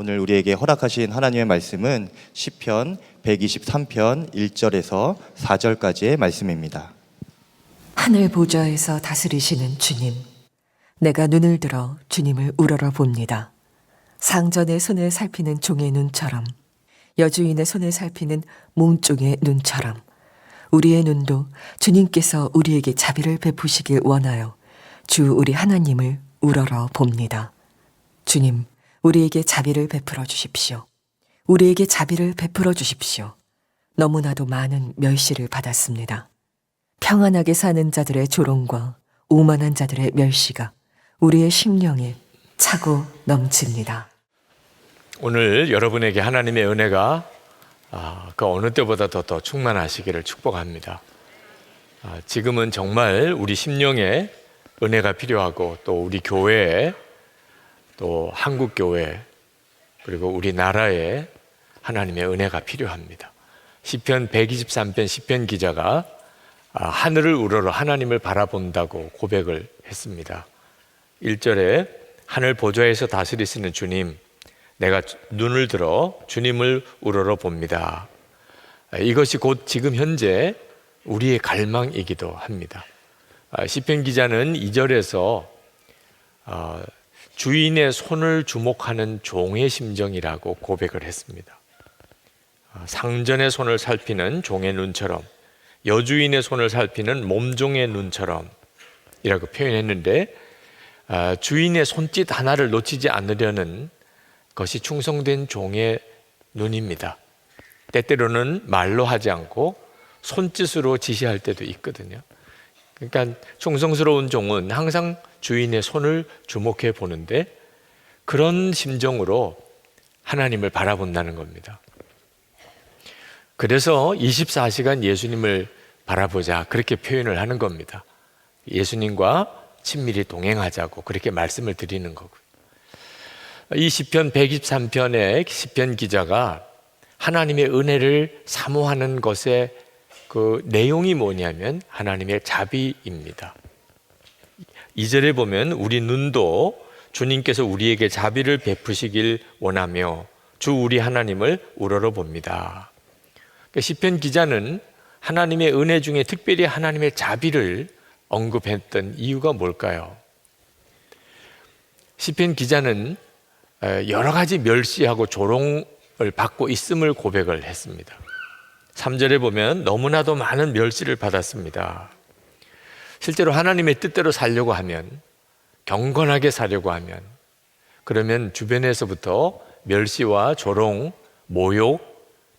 오늘 우리에게 허락하신 하나님의 말씀은 시편 123편 1절에서 4절까지의 말씀입니다. 하늘 보좌에서 다스리시는 주님, 내가 눈을 들어 주님을 우러러 봅니다. 상전의 손을 살피는 종의 눈처럼, 여주인의 손을 살피는 몸종의 눈처럼, 우리의 눈도 주님께서 우리에게 자비를 베푸시길 원하여 주 우리 하나님을 우러러 봅니다. 주님, 우리에게 자비를 베풀어 주십시오. 우리에게 자비를 베풀어 주십시오. 너무나도 많은 멸시를 받았습니다. 평안하게 사는 자들의 조롱과 오만한 자들의 멸시가 우리의 심령에 차고 넘칩니다. 오늘 여러분에게 하나님의 은혜가 아, 그 어느 때보다 더, 더 충만하시기를 축복합니다. 아, 지금은 정말 우리 심령에 은혜가 필요하고 또 우리 교회에 또 한국 교회 그리고 우리나라에 하나님의 은혜가 필요합니다. 시편 123편 시편 기자가 아, 하늘을 우러러 하나님을 바라본다고 고백을 했습니다. 1절에 하늘 보좌에서 다스리시는 주님 내가 눈을 들어 주님을 우러러 봅니다. 아, 이것이 곧 지금 현재 우리의 갈망이기도 합니다. 아, 시편 기자는 2절에서 어, 주인의 손을 주목하는 종의 심정이라고 고백을 했습니다. 아, 상전의 손을 살피는 종의 눈처럼 여주인의 손을 살피는 몸종의 눈처럼 이라고 표현했는데 아, 주인의 손짓 하나를 놓치지 않으려는 것이 충성된 종의 눈입니다. 때때로는 말로 하지 않고 손짓으로 지시할 때도 있거든요. 그러니까 충성스러운 종은 항상 주인의 손을 주목해 보는데 그런 심정으로 하나님을 바라본다는 겁니다. 그래서 24시간 예수님을 바라보자 그렇게 표현을 하는 겁니다. 예수님과 친밀히 동행하자고 그렇게 말씀을 드리는 거고요. 이 시편 123편의 시편 기자가 하나님의 은혜를 사모하는 것의 그 내용이 뭐냐면 하나님의 자비입니다. 2절에 보면 우리 눈도 주님께서 우리에게 자비를 베푸시길 원하며 주 우리 하나님을 우러러 봅니다. 그러니까 시편 기자는 하나님의 은혜 중에 특별히 하나님의 자비를 언급했던 이유가 뭘까요? 시편 기자는 여러 가지 멸시하고 조롱을 받고 있음을 고백을 했습니다. 3절에 보면 너무나도 많은 멸시를 받았습니다. 실제로 하나님의 뜻대로 살려고 하면 경건하게 살려고 하면 그러면 주변에서부터 멸시와 조롱, 모욕,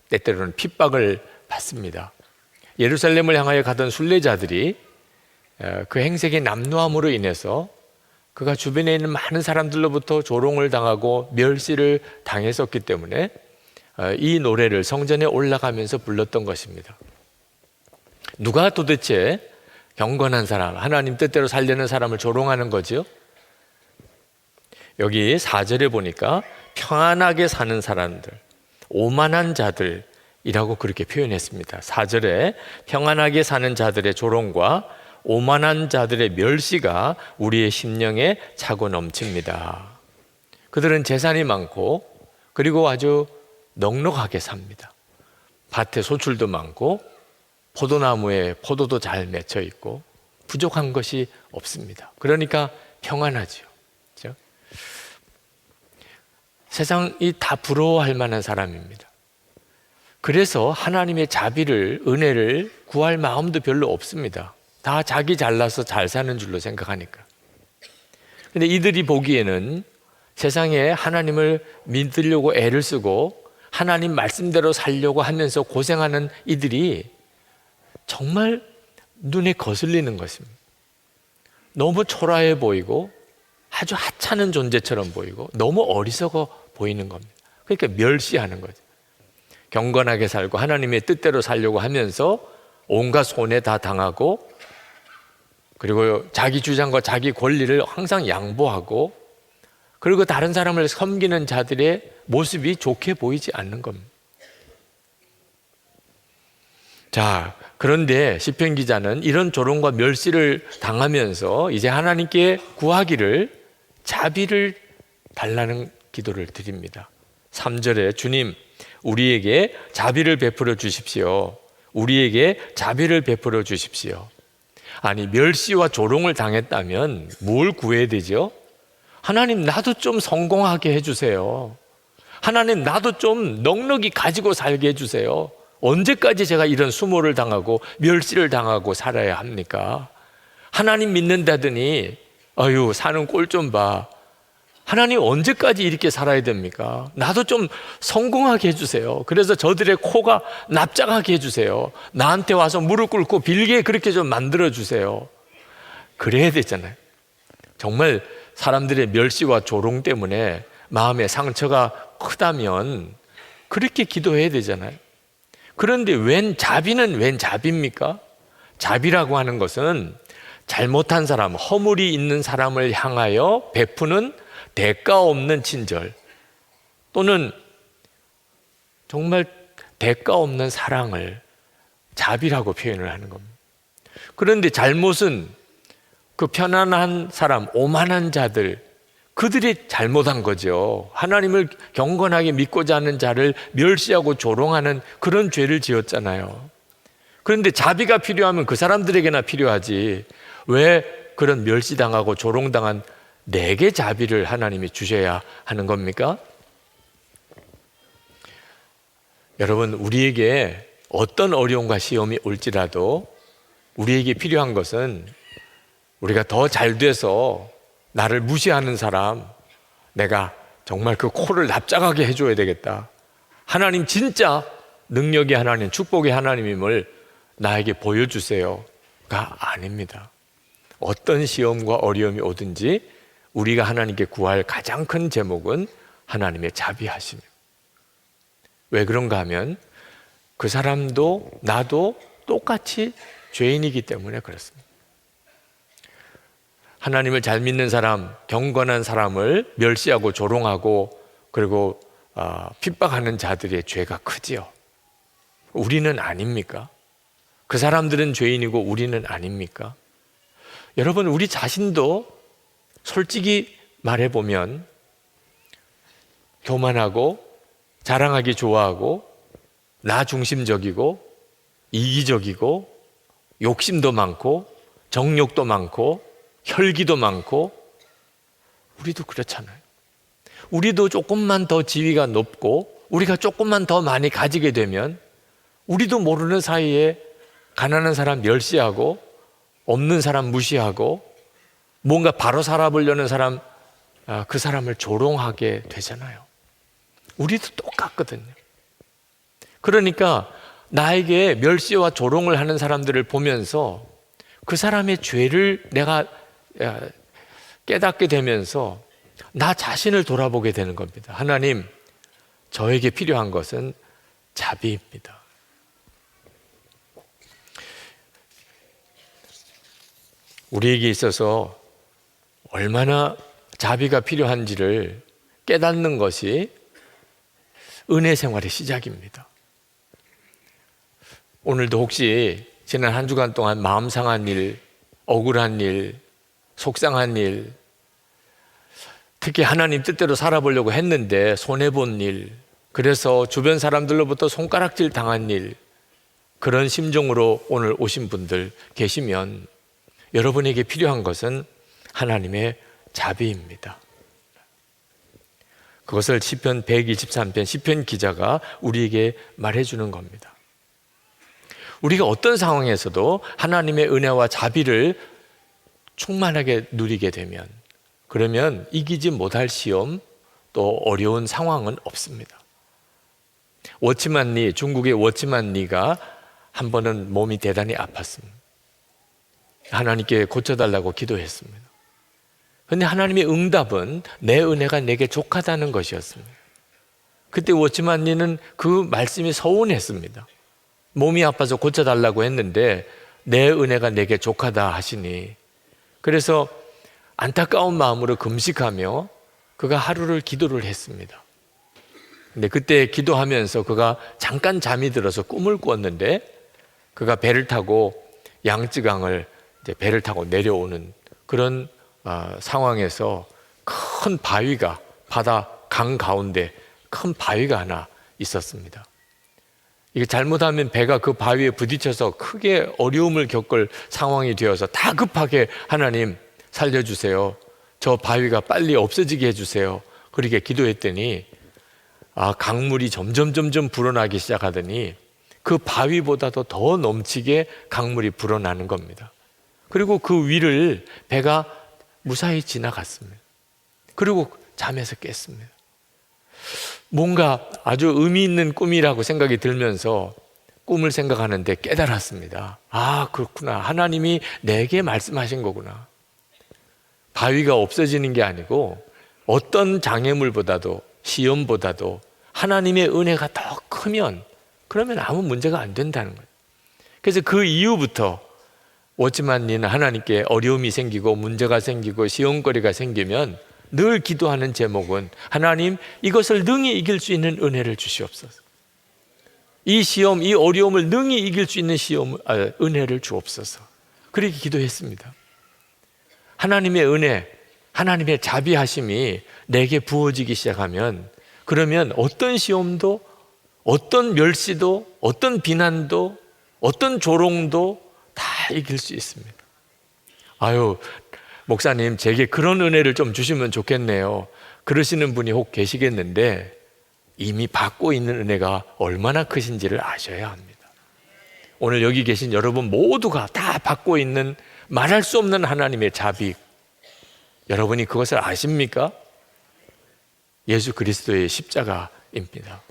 때때로는 핍박을 받습니다. 예루살렘을 향하여 가던 순례자들이 그 행색의 남루함으로 인해서 그가 주변에 있는 많은 사람들로부터 조롱을 당하고 멸시를 당했었기 때문에 어, 이 노래를 성전에 올라가면서 불렀던 것입니다. 누가 도대체 경건한 사람, 하나님 뜻대로 살려는 사람을 조롱하는 거지요? 여기 4절에 보니까 평안하게 사는 사람들, 오만한 자들이라고 그렇게 표현했습니다. 4절에 평안하게 사는 자들의 조롱과 오만한 자들의 멸시가 우리의 심령에 차고 넘칩니다. 그들은 재산이 많고 그리고 아주 넉넉하게 삽니다. 밭에 소출도 많고 포도나무에 포도도 잘 맺혀 있고 부족한 것이 없습니다. 그러니까 평안하지요. 그렇죠? 세상이 다 부러워할 만한 사람입니다. 그래서 하나님의 자비를 은혜를 구할 마음도 별로 없습니다. 다 자기 잘나서 잘 사는 줄로 생각하니까. 근데 이들이 보기에는 세상에 하나님을 믿으려고 애를 쓰고 하나님 말씀대로 살려고 하면서 고생하는 이들이 정말 눈에 거슬리는 것입니다. 너무 초라해 보이고 아주 하찮은 존재처럼 보이고 너무 어리석어 보이는 겁니다. 그러니까 멸시하는 거죠. 경건하게 살고 하나님의 뜻대로 살려고 하면서 온갖 손해 다 당하고 그리고 자기 주장과 자기 권리를 항상 양보하고 그리고 다른 사람을 섬기는 자들의 모습이 좋게 보이지 않는 겁니다. 자, 그런데 시편 기자는 이런 조롱과 멸시를 당하면서 이제 하나님께 구하기를 자비를 달라는 기도를 드립니다. 3절에 주님, 우리에게 자비를 베풀어 주십시오. 우리에게 자비를 베풀어 주십시오. 아니, 멸시와 조롱을 당했다면 뭘 구해야 되죠? 하나님, 나도 좀 성공하게 해주세요. 하나님, 나도 좀 넉넉히 가지고 살게 해주세요. 언제까지 제가 이런 수모를 당하고 멸시를 당하고 살아야 합니까? 하나님 믿는다더니, 아유, 사는 꼴 좀 봐. 하나님 언제까지 이렇게 살아야 됩니까? 나도 좀 성공하게 해주세요. 그래서 저들의 코가 납작하게 해주세요. 나한테 와서 무릎 꿇고 빌게 그렇게 좀 만들어주세요. 그래야 되잖아요. 정말 사람들의 멸시와 조롱 때문에 마음의 상처가 크다면 그렇게 기도해야 되잖아요. 그런데 웬 자비는 웬 자비입니까? 자비라고 하는 것은 잘못한 사람, 허물이 있는 사람을 향하여 베푸는 대가 없는 친절 또는 정말 대가 없는 사랑을 자비라고 표현을 하는 겁니다. 그런데 잘못은 그 편안한 사람, 오만한 자들, 그들이 잘못한 거죠. 하나님을 경건하게 믿고자 하는 자를 멸시하고 조롱하는 그런 죄를 지었잖아요. 그런데 자비가 필요하면 그 사람들에게나 필요하지. 왜 그런 멸시당하고 조롱당한 내게 자비를 하나님이 주셔야 하는 겁니까? 여러분, 우리에게 어떤 어려움과 시험이 올지라도 우리에게 필요한 것은 우리가 더 잘 돼서 나를 무시하는 사람, 내가 정말 그 코를 납작하게 해줘야 되겠다. 하나님 진짜 능력의 하나님, 축복의 하나님임을 나에게 보여주세요가 아닙니다. 어떤 시험과 어려움이 오든지 우리가 하나님께 구할 가장 큰 제목은 하나님의 자비하심이에요. 왜 그런가 하면 그 사람도 나도 똑같이 죄인이기 때문에 그렇습니다. 하나님을 잘 믿는 사람, 경건한 사람을 멸시하고 조롱하고 그리고 어, 핍박하는 자들의 죄가 크지요. 우리는 아닙니까? 그 사람들은 죄인이고 우리는 아닙니까? 여러분, 우리 자신도 솔직히 말해보면 교만하고 자랑하기 좋아하고 나 중심적이고 이기적이고 욕심도 많고 정욕도 많고 혈기도 많고 우리도 그렇잖아요. 우리도 조금만 더 지위가 높고 우리가 조금만 더 많이 가지게 되면 우리도 모르는 사이에 가난한 사람 멸시하고 없는 사람 무시하고 뭔가 바로 살아보려는 사람 아, 그 사람을 조롱하게 되잖아요. 우리도 똑같거든요. 그러니까 나에게 멸시와 조롱을 하는 사람들을 보면서 그 사람의 죄를 내가 깨닫게 되면서 나 자신을 돌아보게 되는 겁니다. 하나님, 저에게 필요한 것은 자비입니다. 우리에게 있어서 얼마나 자비가 필요한지를 깨닫는 것이 은혜 생활의 시작입니다. 오늘도 혹시 지난 한 주간 동안 마음 상한 일, 억울한 일, 속상한 일, 특히 하나님 뜻대로 살아보려고 했는데 손해본 일, 그래서 주변 사람들로부터 손가락질 당한 일, 그런 심정으로 오늘 오신 분들 계시면 여러분에게 필요한 것은 하나님의 자비입니다. 그것을 시편 123편 시편 기자가 우리에게 말해 주는 겁니다. 우리가 어떤 상황에서도 하나님의 은혜와 자비를 충만하게 누리게 되면 그러면 이기지 못할 시험 또 어려운 상황은 없습니다. 워치만리 중국의 워치만리가 한 번은 몸이 대단히 아팠습니다. 하나님께 고쳐달라고 기도했습니다. 그런데 하나님의 응답은 내 은혜가 내게 족하다는 것이었습니다. 그때 워치만리는 그 말씀이 서운했습니다. 몸이 아파서 고쳐달라고 했는데 내 은혜가 내게 족하다 하시니 그래서 안타까운 마음으로 금식하며 그가 하루를 기도를 했습니다. 근데 그때 기도하면서 그가 잠깐 잠이 들어서 꿈을 꾸었는데 그가 배를 타고 양쯔강을 배를 타고 내려오는 그런 어, 상황에서 큰 바위가 바다 강 가운데 큰 바위가 하나 있었습니다. 이게 잘못하면 배가 그 바위에 부딪혀서 크게 어려움을 겪을 상황이 되어서 다 급하게 하나님 살려주세요. 저 바위가 빨리 없어지게 해주세요. 그렇게 기도했더니 아 강물이 점점 점점 불어나기 시작하더니 그 바위보다도 더 넘치게 강물이 불어나는 겁니다. 그리고 그 위를 배가 무사히 지나갔습니다. 그리고 잠에서 깼습니다. 뭔가 아주 의미 있는 꿈이라고 생각이 들면서 꿈을 생각하는데 깨달았습니다. 아, 그렇구나. 하나님이 내게 말씀하신 거구나. 바위가 없어지는 게 아니고 어떤 장애물보다도 시험보다도 하나님의 은혜가 더 크면 그러면 아무 문제가 안 된다는 거예요. 그래서 그 이후부터 워치만니는 하나님께 어려움이 생기고 문제가 생기고 시험거리가 생기면 늘 기도하는 제목은 하나님 이것을 능히 이길 수 있는 은혜를 주시옵소서. 이 시험, 이 어려움을 능히 이길 수 있는 시험, 아, 은혜를 주옵소서. 그렇게 기도했습니다. 하나님의 은혜, 하나님의 자비하심이 내게 부어지기 시작하면 그러면 어떤 시험도 어떤 멸시도 어떤 비난도 어떤 조롱도 다 이길 수 있습니다. 아유, 목사님, 제게 그런 은혜를 좀 주시면 좋겠네요. 그러시는 분이 혹 계시겠는데 이미 받고 있는 은혜가 얼마나 크신지를 아셔야 합니다. 오늘 여기 계신 여러분 모두가 다 받고 있는 말할 수 없는 하나님의 자비. 여러분이 그것을 아십니까? 예수 그리스도의 십자가입니다.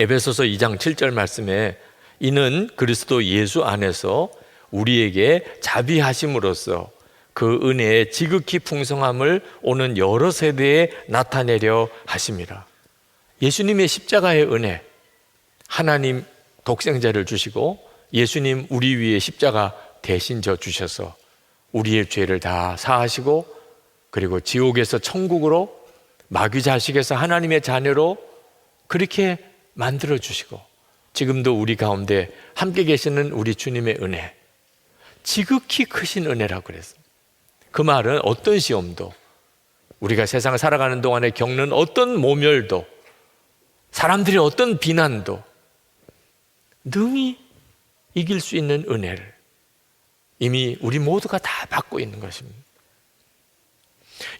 에베소서 2장 7절 말씀에 이는 그리스도 예수 안에서 우리에게 자비하심으로써 그 은혜의 지극히 풍성함을 오는 여러 세대에 나타내려 하심이라. 예수님의 십자가의 은혜, 하나님 독생자를 주시고 예수님 우리 위에 십자가 대신 져 주셔서 우리의 죄를 다 사하시고 그리고 지옥에서 천국으로 마귀 자식에서 하나님의 자녀로 그렇게 만들어 주시고 지금도 우리 가운데 함께 계시는 우리 주님의 은혜 지극히 크신 은혜라고 그랬습니다. 그 말은 어떤 시험도 우리가 세상을 살아가는 동안에 겪는 어떤 모멸도 사람들의 어떤 비난도 능히 이길 수 있는 은혜를 이미 우리 모두가 다 받고 있는 것입니다.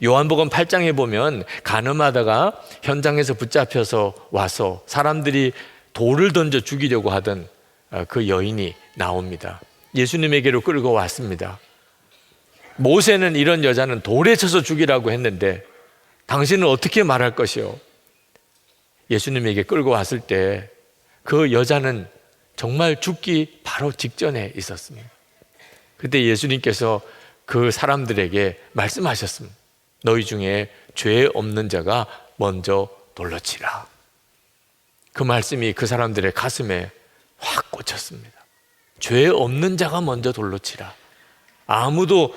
요한복음 8장에 보면 가늠하다가 현장에서 붙잡혀서 와서 사람들이 돌을 던져 죽이려고 하던 어, 그 여인이 나옵니다. 예수님에게로 끌고 왔습니다. 모세는 이런 여자는 돌에 쳐서 죽이라고 했는데 당신은 어떻게 말할 것이요? 예수님에게 끌고 왔을 때 그 여자는 정말 죽기 바로 직전에 있었습니다. 그때 예수님께서 그 사람들에게 말씀하셨습니다. 너희 중에 죄 없는 자가 먼저 돌로 치라. 그 말씀이 그 사람들의 가슴에 확 꽂혔습니다. 죄 없는 자가 먼저 돌로 치라. 아무도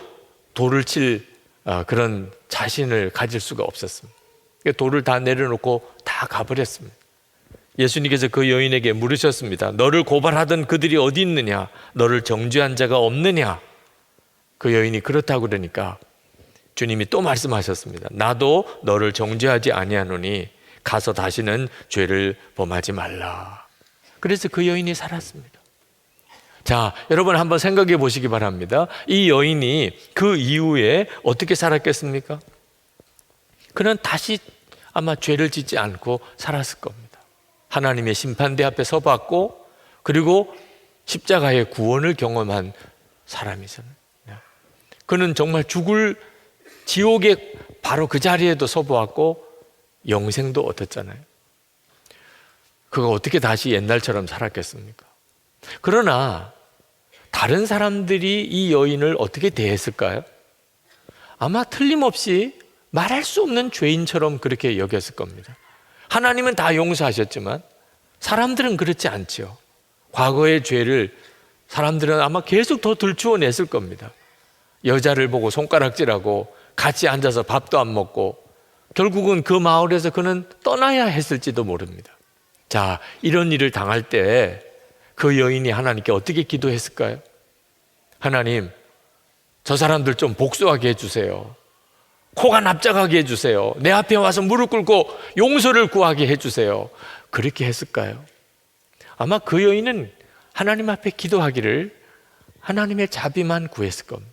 돌을 칠 아, 그런 자신을 가질 수가 없었습니다. 돌을 다 내려놓고 다 가버렸습니다. 예수님께서 그 여인에게 물으셨습니다. 너를 고발하던 그들이 어디 있느냐? 너를 정죄한 자가 없느냐? 그 여인이 그렇다고 그러니까 주님이 또 말씀하셨습니다. 나도 너를 정죄하지 아니하노니 가서 다시는 죄를 범하지 말라. 그래서 그 여인이 살았습니다. 자, 여러분 한번 생각해 보시기 바랍니다. 이 여인이 그 이후에 어떻게 살았겠습니까? 그는 다시 아마 죄를 짓지 않고 살았을 겁니다. 하나님의 심판대 앞에 서봤고 그리고 십자가의 구원을 경험한 사람이잖아요. 그는 정말 죽을 지옥의 바로 그 자리에도 서보았고 영생도 얻었잖아요. 그가 어떻게 다시 옛날처럼 살았겠습니까? 그러나 다른 사람들이 이 여인을 어떻게 대했을까요? 아마 틀림없이 말할 수 없는 죄인처럼 그렇게 여겼을 겁니다. 하나님은 다 용서하셨지만 사람들은 그렇지 않죠. 과거의 죄를 사람들은 아마 계속 더 들추어 냈을 겁니다. 여자를 보고 손가락질하고 같이 앉아서 밥도 안 먹고 결국은 그 마을에서 그는 떠나야 했을지도 모릅니다. 자, 이런 일을 당할 때 그 여인이 하나님께 어떻게 기도했을까요? 하나님, 저 사람들 좀 복수하게 해주세요. 코가 납작하게 해주세요. 내 앞에 와서 무릎 꿇고 용서를 구하게 해주세요. 그렇게 했을까요? 아마 그 여인은 하나님 앞에 기도하기를 하나님의 자비만 구했을 겁니다.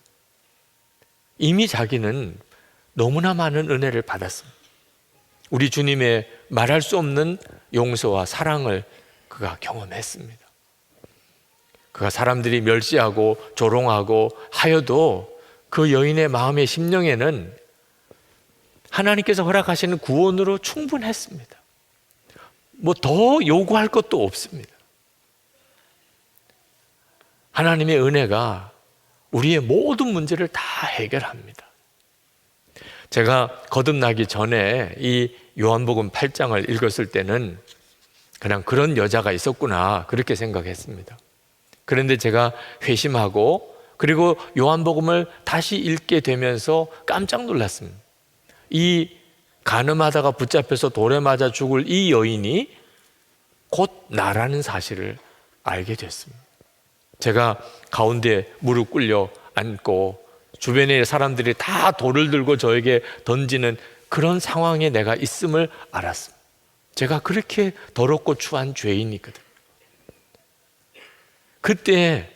이미 자기는 너무나 많은 은혜를 받았습니다. 우리 주님의 말할 수 없는 용서와 사랑을 그가 경험했습니다. 그가 사람들이 멸시하고 조롱하고 하여도 그 여인의 마음의 심령에는 하나님께서 허락하시는 구원으로 충분했습니다. 뭐 더 요구할 것도 없습니다. 하나님의 은혜가 우리의 모든 문제를 다 해결합니다. 제가 거듭나기 전에 이 요한복음 8장을 읽었을 때는 그냥 그런 여자가 있었구나 그렇게 생각했습니다. 그런데 제가 회심하고 그리고 요한복음을 다시 읽게 되면서 깜짝 놀랐습니다. 이 가늠하다가 붙잡혀서 돌에 맞아 죽을 이 여인이 곧 나라는 사실을 알게 됐습니다. 제가 가운데 무릎 꿇려 앉고 주변의 사람들이 다 돌을 들고 저에게 던지는 그런 상황에 내가 있음을 알았습니다. 제가 그렇게 더럽고 추한 죄인이거든. 그때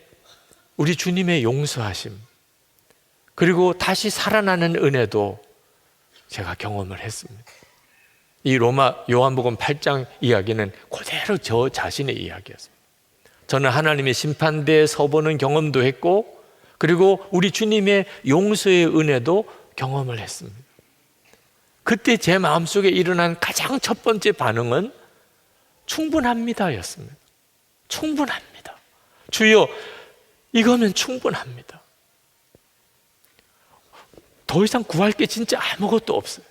우리 주님의 용서하심 그리고 다시 살아나는 은혜도 제가 경험을 했습니다. 이 로마 요한복음 8장 이야기는 그대로 저 자신의 이야기였습니다. 저는 하나님의 심판대에 서보는 경험도 했고 그리고 우리 주님의 용서의 은혜도 경험을 했습니다. 그때 제 마음속에 일어난 가장 첫 번째 반응은 충분합니다였습니다. 충분합니다. 주여, 이거면 충분합니다. 더 이상 구할 게 진짜 아무것도 없어요.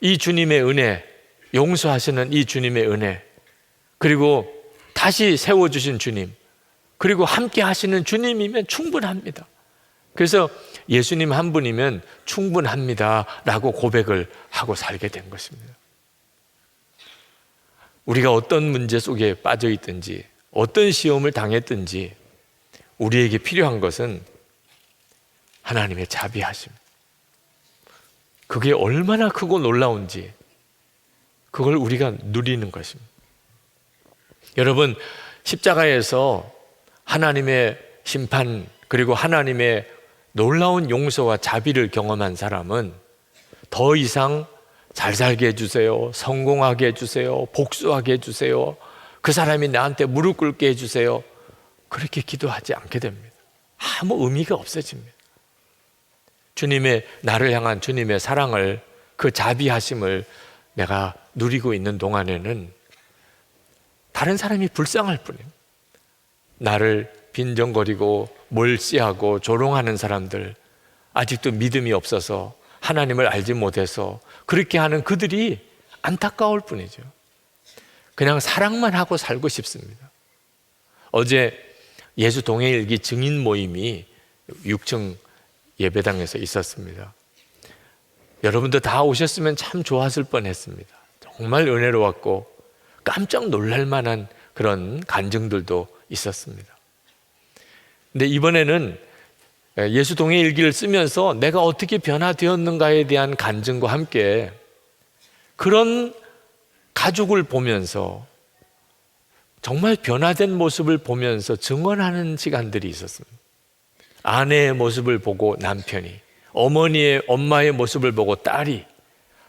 이 주님의 은혜, 용서하시는 이 주님의 은혜, 그리고 다시 세워주신 주님, 그리고 함께 하시는 주님이면 충분합니다. 그래서 예수님 한 분이면 충분합니다. 라고 고백을 하고 살게 된 것입니다. 우리가 어떤 문제 속에 빠져 있든지, 어떤 시험을 당했든지, 우리에게 필요한 것은 하나님의 자비하심. 그게 얼마나 크고 놀라운지, 그걸 우리가 누리는 것입니다. 여러분, 십자가에서 하나님의 심판, 그리고 하나님의 놀라운 용서와 자비를 경험한 사람은 더 이상 잘 살게 해주세요. 성공하게 해주세요. 복수하게 해주세요. 그 사람이 나한테 무릎 꿇게 해주세요. 그렇게 기도하지 않게 됩니다. 아무 의미가 없어집니다. 주님의, 나를 향한 주님의 사랑을, 그 자비하심을 내가 누리고 있는 동안에는 다른 사람이 불쌍할 뿐이에요. 나를 빈정거리고 몰시하고 조롱하는 사람들, 아직도 믿음이 없어서 하나님을 알지 못해서 그렇게 하는 그들이 안타까울 뿐이죠. 그냥 사랑만 하고 살고 싶습니다. 어제 예수 동해일기 증인 모임이 6층 예배당에서 있었습니다. 여러분도 다 오셨으면 참 좋았을 뻔했습니다. 정말 은혜로웠고 깜짝 놀랄 만한 그런 간증들도 있었습니다. 근데 이번에는 예수 동의 일기를 쓰면서 내가 어떻게 변화되었는가에 대한 간증과 함께 그런 가족을 보면서 정말 변화된 모습을 보면서 증언하는 시간들이 있었습니다. 아내의 모습을 보고 남편이, 어머니의 엄마의 모습을 보고 딸이,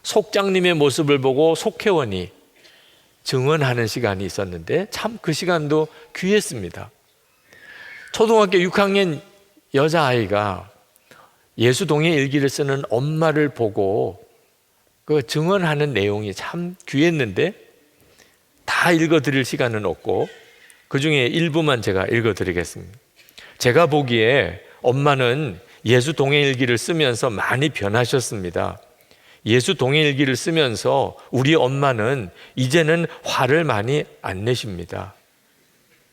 속장님의 모습을 보고 속회원이 증언하는 시간이 있었는데 참 그 시간도 귀했습니다. 초등학교 6학년 여자아이가 예수동의 일기를 쓰는 엄마를 보고 그 증언하는 내용이 참 귀했는데 다 읽어드릴 시간은 없고 그 중에 일부만 제가 읽어드리겠습니다. 제가 보기에 엄마는 예수 동행일기를 쓰면서 많이 변하셨습니다. 예수 동행일기를 쓰면서 우리 엄마는 이제는 화를 많이 안 내십니다.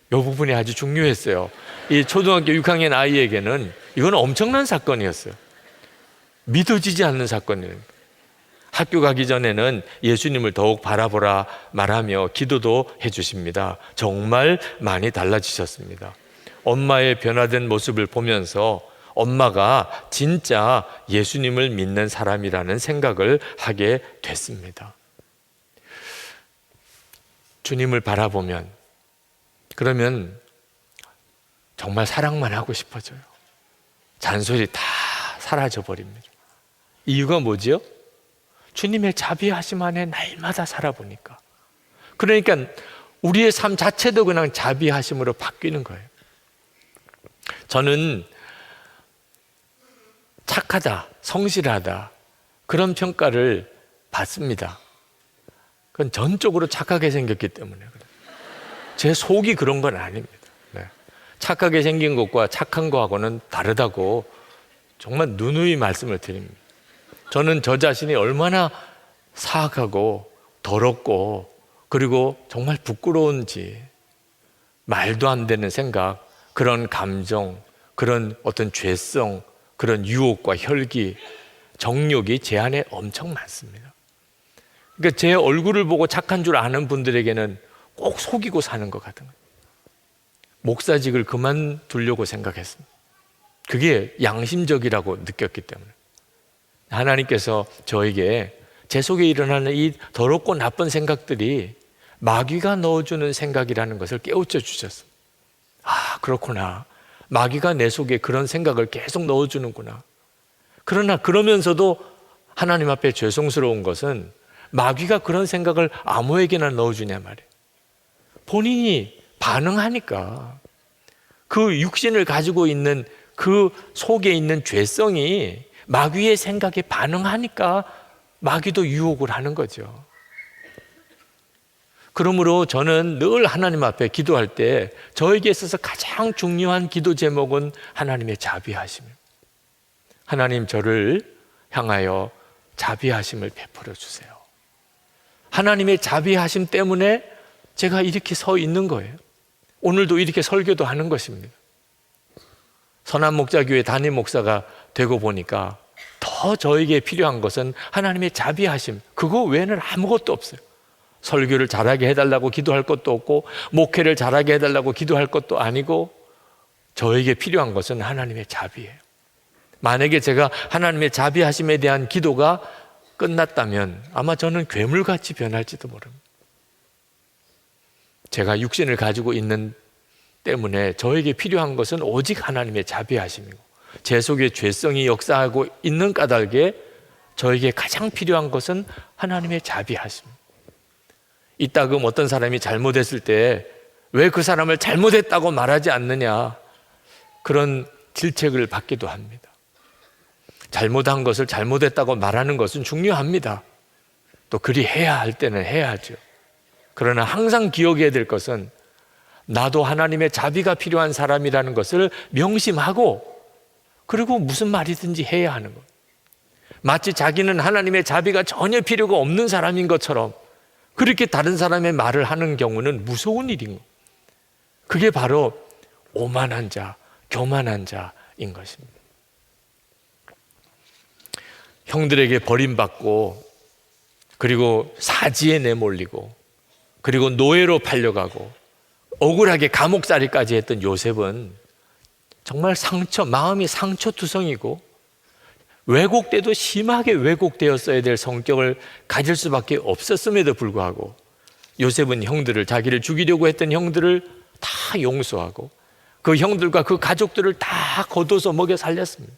이 부분이 아주 중요했어요. 이 초등학교 6학년 아이에게는 이건 엄청난 사건이었어요. 믿어지지 않는 사건이에요. 학교 가기 전에는 예수님을 더욱 바라보라 말하며 기도도 해주십니다. 정말 많이 달라지셨습니다. 엄마의 변화된 모습을 보면서 엄마가 진짜 예수님을 믿는 사람이라는 생각을 하게 됐습니다. 주님을 바라보면 그러면 정말 사랑만 하고 싶어져요. 잔소리 다 사라져 버립니다. 이유가 뭐지요? 주님의 자비하심 안에 날마다 살아보니까. 그러니까 우리의 삶 자체도 그냥 자비하심으로 바뀌는 거예요. 저는 착하다, 성실하다, 그런 평가를 받습니다. 그건 전적으로 착하게 생겼기 때문에 그래요. 제 속이 그런 건 아닙니다. 네. 착하게 생긴 것과 착한 거하고는 다르다고 정말 누누이 말씀을 드립니다. 저는 저 자신이 얼마나 사악하고 더럽고 그리고 정말 부끄러운지 말도 안 되는 생각, 그런 감정, 그런 어떤 죄성, 그런 유혹과 혈기, 정욕이 제 안에 엄청 많습니다. 그러니까 제 얼굴을 보고 착한 줄 아는 분들에게는 꼭 속이고 사는 것 같은. 목사직을 그만두려고 생각했습니다. 그게 양심적이라고 느꼈기 때문에. 하나님께서 저에게 제 속에 일어나는 이 더럽고 나쁜 생각들이 마귀가 넣어주는 생각이라는 것을 깨우쳐 주셨습니다. 아, 그렇구나. 마귀가 내 속에 그런 생각을 계속 넣어주는구나. 그러나 그러면서도 하나님 앞에 죄송스러운 것은 마귀가 그런 생각을 아무에게나 넣어주냐 말이에요. 본인이 반응하니까 그 육신을 가지고 있는 그 속에 있는 죄성이 마귀의 생각에 반응하니까 마귀도 유혹을 하는 거죠. 그러므로 저는 늘 하나님 앞에 기도할 때 저에게 있어서 가장 중요한 기도 제목은 하나님의 자비하심입니다. 하나님 저를 향하여 자비하심을 베풀어 주세요. 하나님의 자비하심 때문에 제가 이렇게 서 있는 거예요. 오늘도 이렇게 설교도 하는 것입니다. 선한 목자교회 담임 목사가 되고 보니까 더 저에게 필요한 것은 하나님의 자비하심. 그거 외에는 아무것도 없어요. 설교를 잘하게 해달라고 기도할 것도 없고, 목회를 잘하게 해달라고 기도할 것도 아니고, 저에게 필요한 것은 하나님의 자비예요. 만약에 제가 하나님의 자비하심에 대한 기도가 끝났다면 아마 저는 괴물같이 변할지도 모릅니다. 제가 육신을 가지고 있는 때문에 저에게 필요한 것은 오직 하나님의 자비하심이고 제 속에 죄성이 역사하고 있는 까닭에 저에게 가장 필요한 것은 하나님의 자비하심. 이따금 어떤 사람이 잘못했을 때 왜 그 사람을 잘못했다고 말하지 않느냐 그런 질책을 받기도 합니다. 잘못한 것을 잘못했다고 말하는 것은 중요합니다. 또 그리 해야 할 때는 해야죠. 그러나 항상 기억해야 될 것은 나도 하나님의 자비가 필요한 사람이라는 것을 명심하고 그리고 무슨 말이든지 해야 하는 것. 마치 자기는 하나님의 자비가 전혀 필요가 없는 사람인 것처럼 그렇게 다른 사람의 말을 하는 경우는 무서운 일인 것. 그게 바로 오만한 자, 교만한 자인 것입니다. 형들에게 버림받고 그리고 사지에 내몰리고 그리고 노예로 팔려가고 억울하게 감옥살이까지 했던 요셉은 정말 상처, 마음이 상처투성이고 왜곡돼도 심하게 왜곡되었어야 될 성격을 가질 수밖에 없었음에도 불구하고 요셉은 형들을 자기를 죽이려고 했던 형들을 다 용서하고 그 형들과 그 가족들을 다 거둬서 먹여 살렸습니다.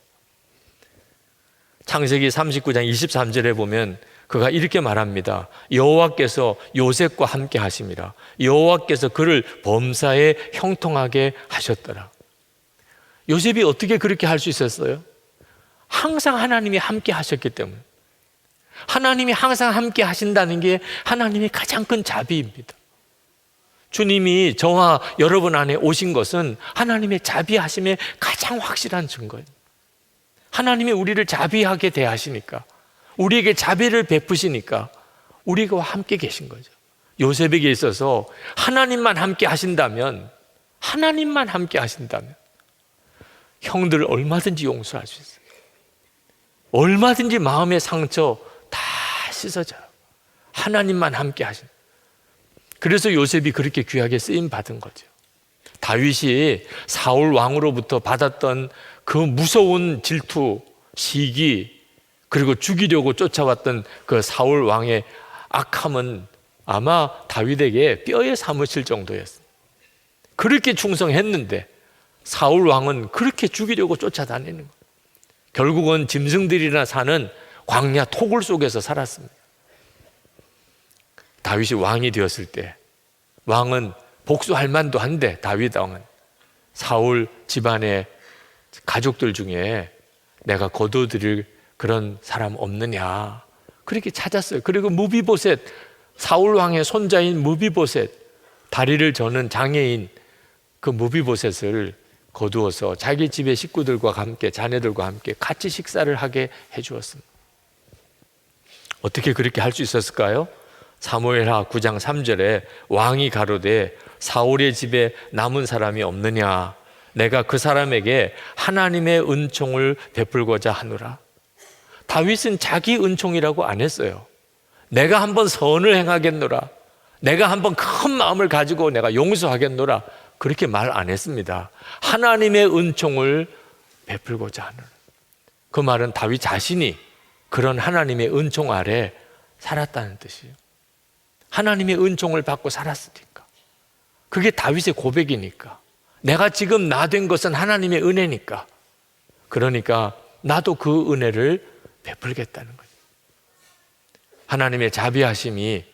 창세기 39장 23절에 보면 그가 이렇게 말합니다. 여호와께서 요셉과 함께 하심이라. 여호와께서 그를 범사에 형통하게 하셨더라. 요셉이 어떻게 그렇게 할 수 있었어요? 항상 하나님이 함께 하셨기 때문에. 하나님이 항상 함께 하신다는 게 하나님의 가장 큰 자비입니다. 주님이 저와 여러분 안에 오신 것은 하나님의 자비하심의 가장 확실한 증거예요. 하나님이 우리를 자비하게 대하시니까, 우리에게 자비를 베푸시니까, 우리가 함께 계신 거죠. 요셉에게 있어서 하나님만 함께 하신다면, 하나님만 함께 하신다면, 형들을 얼마든지 용서할 수 있어요. 얼마든지 마음의 상처 다 씻어져요. 하나님만 함께 하신. 그래서 요셉이 그렇게 귀하게 쓰임 받은 거죠. 다윗이 사울 왕으로부터 받았던 그 무서운 질투, 시기, 그리고 죽이려고 쫓아왔던 그 사울 왕의 악함은 아마 다윗에게 뼈에 사무칠 정도였어요. 그렇게 충성했는데 사울 왕은 그렇게 죽이려고 쫓아다니는 거예요. 결국은 짐승들이나 사는 광야 토굴 속에서 살았습니다. 다윗이 왕이 되었을 때 왕은 복수할 만도 한데 다윗 왕은 사울 집안의 가족들 중에 내가 거둬들일 그런 사람 없느냐 그렇게 찾았어요. 그리고 무비보셋 사울 왕의 손자인 무비보셋 다리를 저는 장애인 그 무비보셋을 거두어서 자기 집의 식구들과 함께 자녀들과 함께 같이 식사를 하게 해 주었습니다. 어떻게 그렇게 할 수 있었을까요? 사무엘하 9장 3절에 왕이 가로되 사울의 집에 남은 사람이 없느냐 내가 그 사람에게 하나님의 은총을 베풀고자 하노라. 다윗은 자기 은총이라고 안 했어요. 내가 한번 선을 행하겠노라. 내가 한번 큰 마음을 가지고 내가 용서하겠노라. 그렇게 말 안 했습니다. 하나님의 은총을 베풀고자 하노라. 그 말은 다윗 자신이 그런 하나님의 은총 아래 살았다는 뜻이에요. 하나님의 은총을 받고 살았으니까. 그게 다윗의 고백이니까. 내가 지금 나 된 것은 하나님의 은혜니까. 그러니까 나도 그 은혜를 베풀겠다는 거죠. 하나님의 자비하심이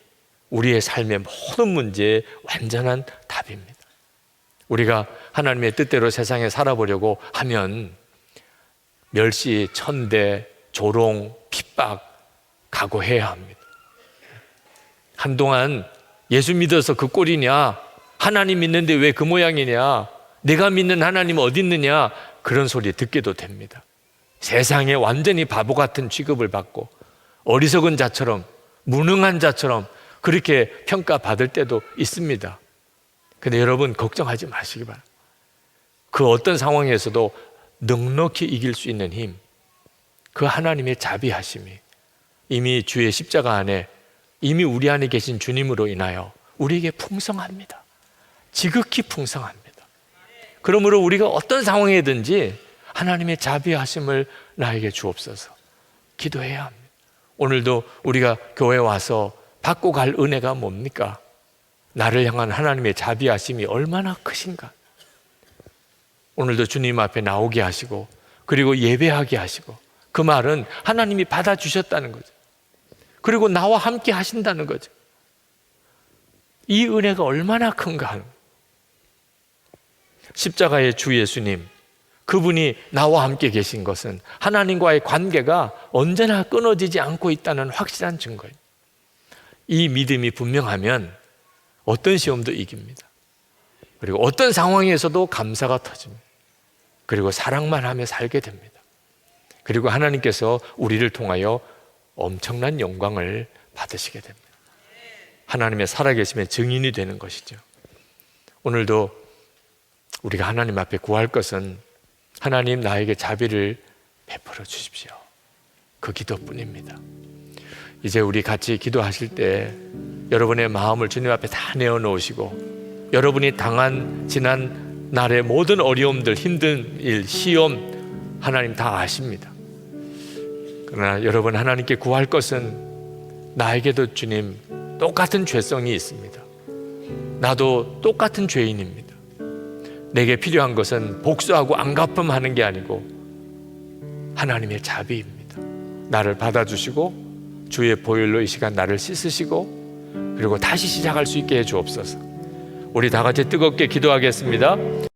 우리의 삶의 모든 문제의 완전한 답입니다. 우리가 하나님의 뜻대로 세상에 살아보려고 하면 멸시, 천대, 조롱, 핍박 각오해야 합니다. 한동안 예수 믿어서 그 꼴이냐? 하나님 믿는데 왜 그 모양이냐? 내가 믿는 하나님 어디 있느냐? 그런 소리 듣게도 됩니다. 세상에 완전히 바보 같은 취급을 받고 어리석은 자처럼 무능한 자처럼 그렇게 평가받을 때도 있습니다. 근데 여러분 걱정하지 마시기 바랍니다. 그 어떤 상황에서도 넉넉히 이길 수 있는 힘, 그 하나님의 자비하심이 이미 주의 십자가 안에 이미 우리 안에 계신 주님으로 인하여 우리에게 풍성합니다. 지극히 풍성합니다. 그러므로 우리가 어떤 상황이든지 하나님의 자비하심을 나에게 주옵소서 기도해야 합니다. 오늘도 우리가 교회 와서 받고 갈 은혜가 뭡니까? 나를 향한 하나님의 자비하심이 얼마나 크신가? 오늘도 주님 앞에 나오게 하시고 그리고 예배하게 하시고 그 말은 하나님이 받아주셨다는 거죠. 그리고 나와 함께 하신다는 거죠. 이 은혜가 얼마나 큰가 하는. 십자가의 주 예수님, 그분이 나와 함께 계신 것은 하나님과의 관계가 언제나 끊어지지 않고 있다는 확실한 증거예요. 이 믿음이 분명하면 어떤 시험도 이깁니다. 그리고 어떤 상황에서도 감사가 터집니다. 그리고 사랑만 하며 살게 됩니다. 그리고 하나님께서 우리를 통하여 엄청난 영광을 받으시게 됩니다. 하나님의 살아계심의 증인이 되는 것이죠. 오늘도 우리가 하나님 앞에 구할 것은 하나님 나에게 자비를 베풀어 주십시오. 그 기도뿐입니다. 이제 우리 같이 기도하실 때 여러분의 마음을 주님 앞에 다 내어놓으시고 여러분이 당한 지난 날의 모든 어려움들, 힘든 일, 시험 하나님 다 아십니다. 그러나 여러분 하나님께 구할 것은 나에게도 주님 똑같은 죄성이 있습니다. 나도 똑같은 죄인입니다. 내게 필요한 것은 복수하고 안갚음하는 게 아니고 하나님의 자비입니다. 나를 받아주시고 주의 보혈로 이 시간 나를 씻으시고 그리고 다시 시작할 수 있게 해 주옵소서. 우리 다 같이 뜨겁게 기도하겠습니다.